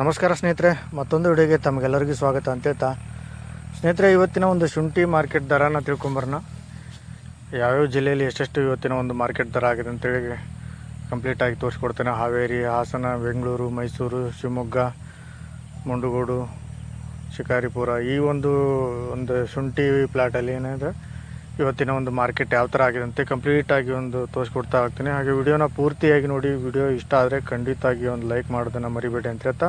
ನಮಸ್ಕಾರ ಸ್ನೇಹಿತರೆ, ಮತ್ತೊಂದು ವಿಡಿಯೋಗೆ ತಮಗೆಲ್ಲರಿಗೂ ಸ್ವಾಗತ ಅಂತ ಹೇಳ್ತಾ. ಸ್ನೇಹಿತರೆ, ಇವತ್ತಿನ ಒಂದು ಶುಂಠಿ ಮಾರ್ಕೆಟ್ ದರನ ತಿಳ್ಕೊಂಬರೋಣ. ಯಾವ್ಯಾವ ಜಿಲ್ಲೆಯಲ್ಲಿ ಎಷ್ಟೆಷ್ಟು ಇವತ್ತಿನ ಒಂದು ಮಾರ್ಕೆಟ್ ದರ ಆಗಿದೆ ಅಂತೇಳಿ ಕಂಪ್ಲೀಟಾಗಿ ತೋರಿಸ್ಕೊಡ್ತೇನೆ. ಹಾವೇರಿ, ಹಾಸನ, ಬೆಂಗಳೂರು, ಮೈಸೂರು, ಶಿವಮೊಗ್ಗ, ಮುಂಡಗೋಡು, ಶಿಕಾರಿಪುರ ಈ ಒಂದು ಒಂದು ಶುಂಠಿ ಪ್ಲಾಟಲ್ಲಿ ಏನಿದೆ ಇವತ್ತಿನ ಒಂದು ಮಾರ್ಕೆಟ್ ಯಾವ ಥರ ಆಗಿದೆ ಅಂತ ಕಂಪ್ಲೀಟಾಗಿ ಒಂದು ತೋರಿಸ್ಕೊಡ್ತಾ ಹೋಗ್ತೀನಿ. ಹಾಗೆ ವಿಡಿಯೋನ ಪೂರ್ತಿಯಾಗಿ ನೋಡಿ, ವಿಡಿಯೋ ಇಷ್ಟ ಆದರೆ ಖಂಡಿತವಾಗಿ ಒಂದು ಲೈಕ್ ಮಾಡೋದನ್ನು ಮರಿಬೇಡಿ ಅಂತ ಹೇಳ್ತಾ.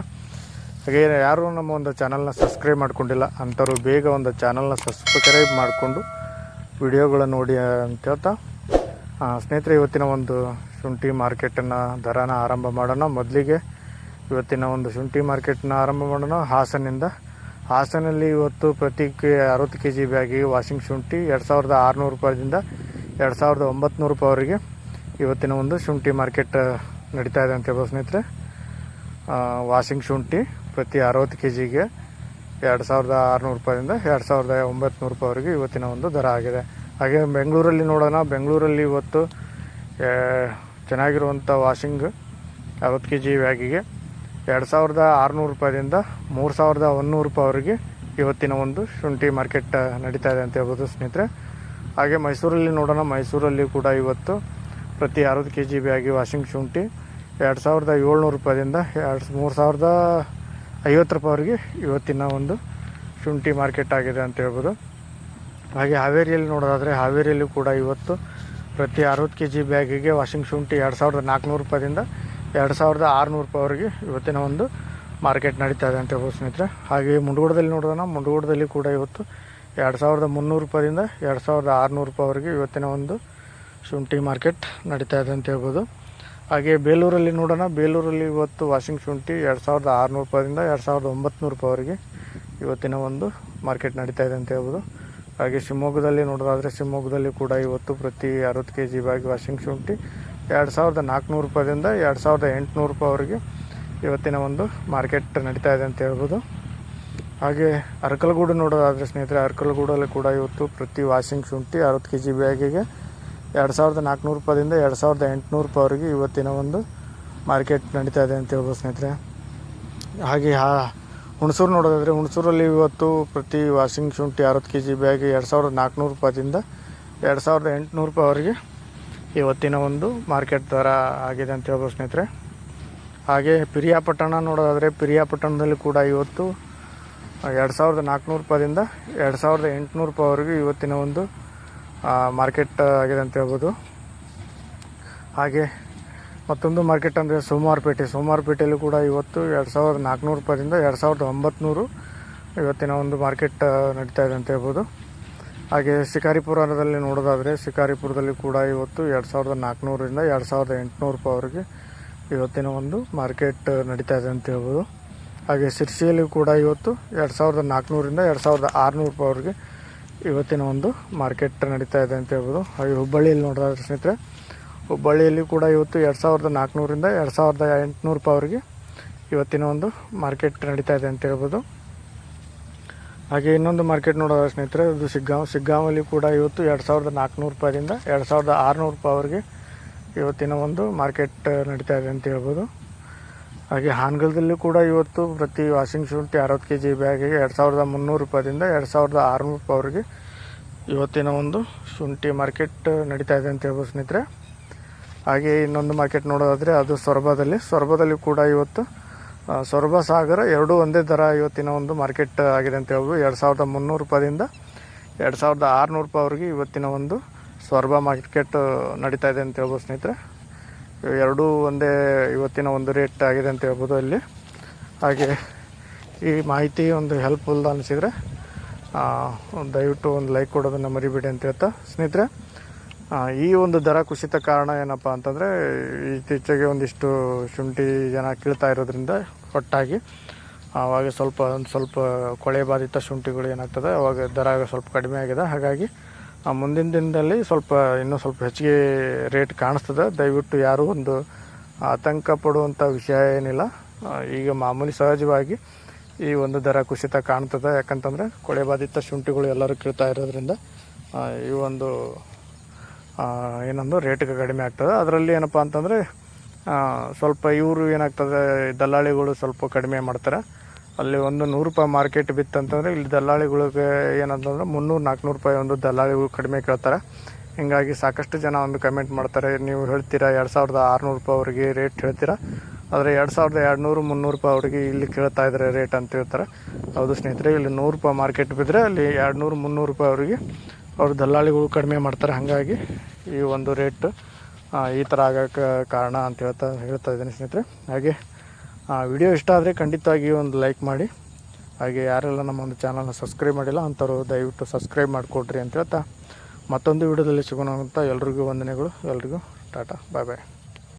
ಹಾಗೆ ಯಾರು ನಮ್ಮ ಒಂದು ಚಾನಲ್ನ ಸಬ್ಸ್ಕ್ರೈಬ್ ಮಾಡ್ಕೊಂಡಿಲ್ಲ, ಅಂಥವ್ರು ಬೇಗ ಒಂದು ಚಾನಲ್ನ ಸಬ್ಸ್ಕ್ರೈಬ್ ಮಾಡಿಕೊಂಡು ವಿಡಿಯೋಗಳನ್ನ ನೋಡಿ ಅಂತ ಹೇಳ್ತಾ. ಸ್ನೇಹಿತರೆ, ಇವತ್ತಿನ ಒಂದು ಶುಂಠಿ ಮಾರ್ಕೆಟನ್ನು ದರನ ಆರಂಭ ಮಾಡೋಣ. ಮೊದಲಿಗೆ ಇವತ್ತಿನ ಒಂದು ಶುಂಠಿ ಮಾರ್ಕೆಟ್ನ ಆರಂಭ ಮಾಡೋಣ. ಹಾಸನಿಂದ ಹಾಸನಲ್ಲಿ ಇವತ್ತು ಪ್ರತಿ ಕೆ, ಅರವತ್ತು ಕೆ ಜಿ ಬ್ಯಾಗಿಗೆ ವಾಷಿಂಗ್ ಶುಂಠಿ ಎರಡು ಸಾವಿರದ ಆರುನೂರು ರೂಪಾಯಿದಿಂದ ಎರಡು ಸಾವಿರದ ಒಂಬತ್ತು ರೂಪಾಯಿವರೆಗೆ ಇವತ್ತಿನ ಒಂದು ಶುಂಠಿ ಮಾರ್ಕೆಟ್ ನಡೀತಾ ಇದೆ ಅಂತ ಹೇಳ್ಬೋದು ಸ್ನೇಹಿತರೆ. ವಾಷಿಂಗ್ ಶುಂಠಿ ಪ್ರತಿ ಅರವತ್ತು ಕೆ ಜಿಗೆ ಎರಡು ಸಾವಿರದ ಆರುನೂರು ರೂಪಾಯಿಂದ ಎರಡು ಸಾವಿರದ ಒಂಬತ್ತು ರೂಪಾಯಿವರೆಗೆ ಇವತ್ತಿನ ಒಂದು ದರ ಆಗಿದೆ. ಹಾಗೆ ಬೆಂಗಳೂರಲ್ಲಿ ನೋಡೋಣ. ಬೆಂಗಳೂರಲ್ಲಿ ಇವತ್ತು ಚೆನ್ನಾಗಿರುವಂಥ ವಾಷಿಂಗ್ ಅರವತ್ತು ಕೆ ಜಿ ಬ್ಯಾಗಿಗೆ ಎರಡು ಸಾವಿರದ ಆರುನೂರು ರೂಪಾಯಿಂದ ಮೂರು ಸಾವಿರದ ಒಂದೂರು ರೂಪಾಯಿವರೆಗೆ ಇವತ್ತಿನ ಒಂದು ಶುಂಠಿ ಮಾರ್ಕೆಟ್ ನಡೀತಾ ಇದೆ ಅಂತ ಹೇಳ್ಬೋದು ಸ್ನೇಹಿತರೆ. ಹಾಗೆ ಮೈಸೂರಲ್ಲಿ ನೋಡೋಣ. ಮೈಸೂರಲ್ಲಿ ಕೂಡ ಇವತ್ತು ಪ್ರತಿ ಅರವತ್ತು ಕೆ ಜಿ ಬ್ಯಾಗಿ ವಾಷಿಂಗ್ ಶುಂಠಿ ಎರಡು ಸಾವಿರದ ಏಳ್ನೂರು ರೂಪಾಯಿಂದ ಎರಡು ಮೂರು ಸಾವಿರದ ಐವತ್ತು ರೂಪಾಯಿವರೆಗೆ ಇವತ್ತಿನ ಒಂದು ಶುಂಠಿ ಮಾರ್ಕೆಟ್ ಆಗಿದೆ ಅಂತ ಹೇಳ್ಬೋದು. ಹಾಗೆ ಹಾವೇರಿಯಲ್ಲಿ ನೋಡೋದಾದರೆ ಹಾವೇರಿಯಲ್ಲಿ ಕೂಡ ಇವತ್ತು ಪ್ರತಿ ಅರವತ್ತು ಕೆ ಜಿ ಬ್ಯಾಗಿಗೆ ವಾಷಿಂಗ್ ಶುಂಠಿ ಎರಡು ಸಾವಿರದ ನಾಲ್ಕುನೂರು ರೂಪಾಯಿಂದ ಎರಡು ಸಾವಿರದ ಆರುನೂರು ರೂಪಾಯಿವರೆಗೆ ಇವತ್ತಿನ ಒಂದು ಮಾರ್ಕೆಟ್ ನಡೀತಾ ಇದೆ ಅಂತ ಹೇಳ್ಬೋದು ಸ್ನೇಹಿತರೆ. ಹಾಗೆ ಮುಂಡಗೋಡದಲ್ಲಿ ನೋಡೋಣ. ಮುಂಡಗೋಡದಲ್ಲಿ ಕೂಡ ಇವತ್ತು ಎರಡು ಸಾವಿರದ ಮುನ್ನೂರು ರೂಪಾಯಿಂದ ಎರಡು ಸಾವಿರದ ಆರುನೂರು ರೂಪಾಯಿವರೆಗೆ ಇವತ್ತಿನ ಒಂದು ಶುಂಠಿ ಮಾರ್ಕೆಟ್ ನಡೀತಾ ಇದೆ ಅಂತ ಹೇಳ್ಬೋದು. ಹಾಗೆ ಬೇಲೂರಲ್ಲಿ ನೋಡೋಣ. ಬೇಲೂರಲ್ಲಿ ಇವತ್ತು ವಾಷಿಂಗ್ ಶುಂಠಿ ಎರಡು ಸಾವಿರದ ಆರುನೂರು ರೂಪಾಯಿಂದ ಎರಡು ಸಾವಿರದ ಒಂಬತ್ತು ರೂಪಾಯಿವರೆಗೆ ಇವತ್ತಿನ ಒಂದು ಮಾರ್ಕೆಟ್ ನಡೀತಾ ಇದೆ ಅಂತ ಹೇಳ್ಬೋದು. ಹಾಗೆ ಶಿವಮೊಗ್ಗದಲ್ಲಿ ನೋಡೋದಾದರೆ ಶಿವಮೊಗ್ಗದಲ್ಲಿ ಕೂಡ ಇವತ್ತು ಪ್ರತಿ ಅರವತ್ತು ಕೆ ಜಿ ಬಾಗಿ ವಾಷಿಂಗ್ ಶುಂಠಿ ಎರಡು ಸಾವಿರದ ನಾಲ್ಕುನೂರು ರೂಪಾಯಿಂದ ಎರಡು ಸಾವಿರದ ಎಂಟುನೂರು ರೂಪಾಯಿವರೆಗೆ ಇವತ್ತಿನ ಒಂದು ಮಾರ್ಕೆಟ್ ನಡೀತಾ ಇದೆ ಅಂತ ಹೇಳ್ಬೋದು. ಹಾಗೆ ಅರಕಲಗೂಡು ನೋಡೋದಾದರೆ ಸ್ನೇಹಿತರೆ, ಅರಕಲಗೂಡಲ್ಲಿ ಕೂಡ ಇವತ್ತು ಪ್ರತಿ ವಾಷಿಂಗ್ ಶುಂಠಿ ಅರವತ್ತು ಕೆ ಜಿ ಬ್ಯಾಗಿಗೆ ಎರಡು ಸಾವಿರದ ನಾಲ್ಕುನೂರು ರೂಪಾಯಿಂದ ಎರಡು ಸಾವಿರದ ಎಂಟುನೂರು ರೂಪಾಯಿವರೆಗೆ ಇವತ್ತಿನ ಒಂದು ಮಾರ್ಕೆಟ್ ನಡೀತಾ ಇದೆ ಅಂತ ಹೇಳ್ಬೋದು ಸ್ನೇಹಿತರೆ. ಹಾಗೆ ಹಾ ಹುಣಸೂರು ನೋಡೋದಾದರೆ ಹುಣಸೂರಲ್ಲಿ ಇವತ್ತು ಪ್ರತಿ ವಾಷಿಂಗ್ ಶುಂಠಿ ಅರವತ್ತು ಕೆ ಜಿ ಬ್ಯಾಗ್ ಎರಡು ಸಾವಿರದ ನಾಲ್ಕುನೂರು ರೂಪಾಯಿಂದ ಎರಡು ಸಾವಿರದ ಎಂಟುನೂರು ರೂಪಾಯಿವರೆಗೆ ಇವತ್ತಿನ ಒಂದು ಮಾರ್ಕೆಟ್ ದರ ಆಗಿದೆ ಅಂತ ಹೇಳ್ಬೋದು ಸ್ನೇಹಿತರೆ. ಹಾಗೆ ಪಿರಿಯಾಪಟ್ಟಣ ನೋಡೋದಾದರೆ ಪಿರಿಯಾಪಟ್ಟಣದಲ್ಲಿ ಕೂಡ ಇವತ್ತು ಎರಡು ಸಾವಿರದ ನಾಲ್ಕುನೂರು ರೂಪಾಯಿಂದ ಎರಡು ಸಾವಿರದ ಎಂಟುನೂರು ರೂಪಾಯಿವರೆಗೂ ಇವತ್ತಿನ ಒಂದು ಮಾರ್ಕೆಟ್ ಆಗಿದೆ ಅಂತ ಹೇಳ್ಬೋದು. ಹಾಗೆ ಮತ್ತೊಂದು ಮಾರ್ಕೆಟ್ ಅಂದರೆ ಸೋಮವಾರಪೇಟೆ. ಸೋಮವಾರಪೇಟೆಯಲ್ಲೂ ಕೂಡ ಇವತ್ತು ಎರಡು ಸಾವಿರದ ನಾಲ್ಕುನೂರು ರೂಪಾಯಿಂದ ಎರಡು ಸಾವಿರದ ಒಂಬತ್ತು ಇವತ್ತಿನ ಒಂದು ಮಾರ್ಕೆಟ್ ನಡೀತಾ ಇದೆ ಅಂತ ಹೇಳ್ಬೋದು. ಹಾಗೆ ಶಿಕಾರಿಪುರದಲ್ಲಿ ನೋಡೋದಾದರೆ ಶಿಕಾರಿಪುರದಲ್ಲಿ ಕೂಡ ಇವತ್ತು ಎರಡು ಸಾವಿರದ ನಾಲ್ಕುನೂರಿಂದ ಎರಡು ಸಾವಿರದ ಎಂಟುನೂರು ರೂಪಾಯಿವರೆಗೆ ಇವತ್ತಿನ ಒಂದು ಮಾರ್ಕೆಟ್ ನಡೀತಾ ಇದೆ ಅಂತ ಹೇಳ್ಬೋದು. ಹಾಗೆ ಶಿರ್ಸಿಯಲ್ಲಿ ಕೂಡ ಇವತ್ತು ಎರಡು ಸಾವಿರದ ನಾಲ್ಕುನೂರಿಂದ ಎರಡು ಸಾವಿರದ ಆರುನೂರು ರೂಪಾಯಿವರೆಗೆ ಇವತ್ತಿನ ಒಂದು ಮಾರ್ಕೆಟ್ ನಡೀತಾ ಇದೆ ಅಂತ ಹೇಳ್ಬೋದು. ಹಾಗೆ ಹುಬ್ಬಳ್ಳಿಯಲ್ಲಿ ನೋಡೋದಾದ್ರೆ ಸ್ನೇಹಿತರೆ, ಹುಬ್ಬಳ್ಳಿಯಲ್ಲಿ ಕೂಡ ಇವತ್ತು ಎರಡು ಸಾವಿರದ ನಾಲ್ಕುನೂರಿಂದ ಎರಡು ಸಾವಿರದ ಎಂಟುನೂರು ರೂಪಾಯಿವರೆಗೆ ಇವತ್ತಿನ ಒಂದು ಮಾರ್ಕೆಟ್ ನಡೀತಾ ಇದೆ ಅಂತ ಹೇಳ್ಬೋದು. ಹಾಗೆ ಇನ್ನೊಂದು ಮಾರ್ಕೆಟ್ ನೋಡೋದ ಸ್ನೇಹಿತರೆ ಅದು ಸಿಗ್ಗಾಂವ್. ಸಿಗ್ಗಾಂವಲ್ಲಿ ಕೂಡ ಇವತ್ತು ಎರಡು ಸಾವಿರದ ನಾಲ್ಕುನೂರು ರೂಪಾಯಿಂದ ಎರಡು ಸಾವಿರದ ಆರುನೂರು ರೂಪಾಯಿವರೆಗೆ ಇವತ್ತಿನ ಒಂದು ಮಾರ್ಕೆಟ್ ನಡೀತಾ ಇದೆ ಅಂತ ಹೇಳ್ಬೋದು. ಹಾಗೆ ಹಾನಗಲದಲ್ಲಿ ಕೂಡ ಇವತ್ತು ಪ್ರತಿ ವಾಷಿಂಗ್ ಶುಂಠಿ ಅರವತ್ತು ಕೆ ಜಿ ಬ್ಯಾಗಿಗೆ ಎರಡು ಸಾವಿರದ ಮುನ್ನೂರು ರೂಪಾಯಿಂದ ಎರಡು ಸಾವಿರದ ಆರುನೂರು ರೂಪಾಯಿವರೆಗೆ ಇವತ್ತಿನ ಒಂದು ಶುಂಠಿ ಮಾರ್ಕೆಟ್ ನಡೀತಾ ಇದೆ ಅಂತ ಹೇಳ್ಬೋದು ಸ್ನೇಹಿತರೆ. ಹಾಗೆ ಇನ್ನೊಂದು ಮಾರ್ಕೆಟ್ ನೋಡೋದಾದರೆ ಅದು ಸೊರಬದಲ್ಲಿ. ಸೊರಬದಲ್ಲಿ ಕೂಡ ಇವತ್ತು ಸೊರಬ ಸಾಗರ ಎರಡೂ ಒಂದೇ ದರ ಇವತ್ತಿನ ಒಂದು ಮಾರ್ಕೆಟ್ ಆಗಿದೆ ಅಂತ ಹೇಳ್ಬೋದು. ಎರಡು ಸಾವಿರದ ಮುನ್ನೂರು ರೂಪಾಯಿಂದ ಎರಡು ಸಾವಿರದ ಆರುನೂರು ರೂಪಾಯಿವರೆಗೆ ಇವತ್ತಿನ ಒಂದು ಸೊರಬ ಮಾರ್ಕೆಟ್ ನಡೀತಾ ಇದೆ ಅಂತ ಹೇಳ್ಬೋದು ಸ್ನೇಹಿತರೆ. ಎರಡೂ ಒಂದೇ ಇವತ್ತಿನ ಒಂದು ರೇಟ್ ಆಗಿದೆ ಅಂತ ಹೇಳ್ಬೋದು ಅಲ್ಲಿ. ಹಾಗೆ ಈ ಮಾಹಿತಿ ಒಂದು ಹೆಲ್ಪ್ಫುಲ್ ಅನಿಸಿದರೆ ದಯವಿಟ್ಟು ಒಂದು ಲೈಕ್ ಕೊಡೋದನ್ನು ಮರಿಬೇಡಿ ಅಂತ ಹೇಳ್ತಾ ಸ್ನೇಹಿತರೆ. ಈ ಒಂದು ದರ ಕುಸಿತ ಕಾರಣ ಏನಪ್ಪ ಅಂತಂದರೆ ಇತ್ತೀಚೆಗೆ ಒಂದಿಷ್ಟು ಶುಂಠಿ ಜನ ಕೀಳ್ತಾ ಇರೋದ್ರಿಂದ ಒಟ್ಟಾಗಿ ಆವಾಗ ಸ್ವಲ್ಪ, ಒಂದು ಸ್ವಲ್ಪ ಕೊಳೆ ಬಾಧಿತ ಶುಂಠಿಗಳು ಏನಾಗ್ತದೆ, ಅವಾಗ ದರ ಸ್ವಲ್ಪ ಕಡಿಮೆ ಆಗಿದೆ. ಹಾಗಾಗಿ ಮುಂದಿನ ದಿನದಲ್ಲಿ ಸ್ವಲ್ಪ, ಇನ್ನೂ ಸ್ವಲ್ಪ ಹೆಚ್ಚಿಗೆ ರೇಟ್ ಕಾಣಿಸ್ತದೆ. ದಯವಿಟ್ಟು ಯಾರೂ ಒಂದು ಆತಂಕ ಪಡುವಂಥ ವಿಷಯ ಏನಿಲ್ಲ. ಈಗ ಮಾಮೂಲಿ ಸಹಜವಾಗಿ ಈ ಒಂದು ದರ ಕುಸಿತ ಕಾಣ್ತದೆ. ಯಾಕಂತಂದರೆ ಕೊಳೆ ಬಾಧಿತ ಶುಂಠಿಗಳು ಎಲ್ಲರೂ ಕೀಳ್ತಾ ಇರೋದ್ರಿಂದ ಈ ಒಂದು ಏನೊಂದು ರೇಟ್ಗೆ ಕಡಿಮೆ ಆಗ್ತದೆ. ಅದರಲ್ಲಿ ಏನಪ್ಪ ಅಂತಂದರೆ ಸ್ವಲ್ಪ ಇವರು ಏನಾಗ್ತದೆ, ದಲ್ಲಾಳಿಗಳು ಸ್ವಲ್ಪ ಕಡಿಮೆ ಮಾಡ್ತಾರೆ. ಅಲ್ಲಿ ಒಂದು ನೂರು ರೂಪಾಯಿ ಮಾರ್ಕೆಟ್ ಬಿತ್ತಂತಂದರೆ ಇಲ್ಲಿ ದಲ್ಲಾಳಿಗಳಿಗೆ ಏನಂತಂದ್ರೆ ಮುನ್ನೂರು ನಾಲ್ಕುನೂರು ರೂಪಾಯಿ ಒಂದು ದಲ್ಲಾಳಿಗಳು ಕಡಿಮೆ ಕೇಳ್ತಾರೆ. ಹೀಗಾಗಿ ಸಾಕಷ್ಟು ಜನ ಒಂದು ಕಮೆಂಟ್ ಮಾಡ್ತಾರೆ, ನೀವು ಹೇಳ್ತೀರಾ ಎರಡು ಸಾವಿರದ ಆರುನೂರು ರೂಪಾಯಿ ಅವ್ರಿಗೆ ರೇಟ್ ಹೇಳ್ತೀರಾ? ಆದರೆ ಎರಡು ಸಾವಿರದ ಎರಡು ನೂರು ಮುನ್ನೂರು ರೂಪಾಯಿ ಅವ್ರಿಗೆ ಇಲ್ಲಿ ಕೇಳ್ತಾ ಇದ್ದಾರೆ ರೇಟ್ ಅಂತ ಹೇಳ್ತಾರೆ. ಹೌದು ಸ್ನೇಹಿತರೆ, ಇಲ್ಲಿ ನೂರು ರೂಪಾಯಿ ಮಾರ್ಕೆಟ್ ಬಿದ್ದರೆ ಅಲ್ಲಿ ಎರಡು ನೂರು ಮುನ್ನೂರು ರೂಪಾಯಿ ಅವರಿಗೆ ಅವ್ರು ದಲ್ಲಾಳಿಗಳು ಕಡಿಮೆ ಮಾಡ್ತಾರೆ, ಹಾಗಾಗಿ ಈ ಒಂದು ರೇಟ್ ಈ ಥರ ಆಗೋಕ್ಕೆ ಕಾರಣ ಅಂತ ಹೇಳ್ತಾ ಹೇಳ್ತಾ ಇದ್ದೀನಿ ಸ್ನೇಹಿತರೆ. ಹಾಗೆ ವಿಡಿಯೋ ಇಷ್ಟ ಆದರೆ ಖಂಡಿತವಾಗಿ ಒಂದು ಲೈಕ್ ಮಾಡಿ. ಹಾಗೆ ಯಾರೆಲ್ಲ ನಮ್ಮ ಒಂದು ಚಾನಲ್ನ ಸಬ್ಸ್ಕ್ರೈಬ್ ಮಾಡಿಲ್ಲ, ಅಂಥವ್ರು ದಯವಿಟ್ಟು ಸಬ್ಸ್ಕ್ರೈಬ್ ಮಾಡಿಕೊಡ್ರಿ ಅಂತ ಹೇಳ್ತಾ ಮತ್ತೊಂದು ವಿಡಿಯೋದಲ್ಲಿ ಸಿಗೋಣ ಅಂತ ಎಲ್ರಿಗೂ ವಂದನೆಗಳು. ಎಲ್ರಿಗೂ ಟಾಟಾ ಬಾಯ್ ಬಾಯ್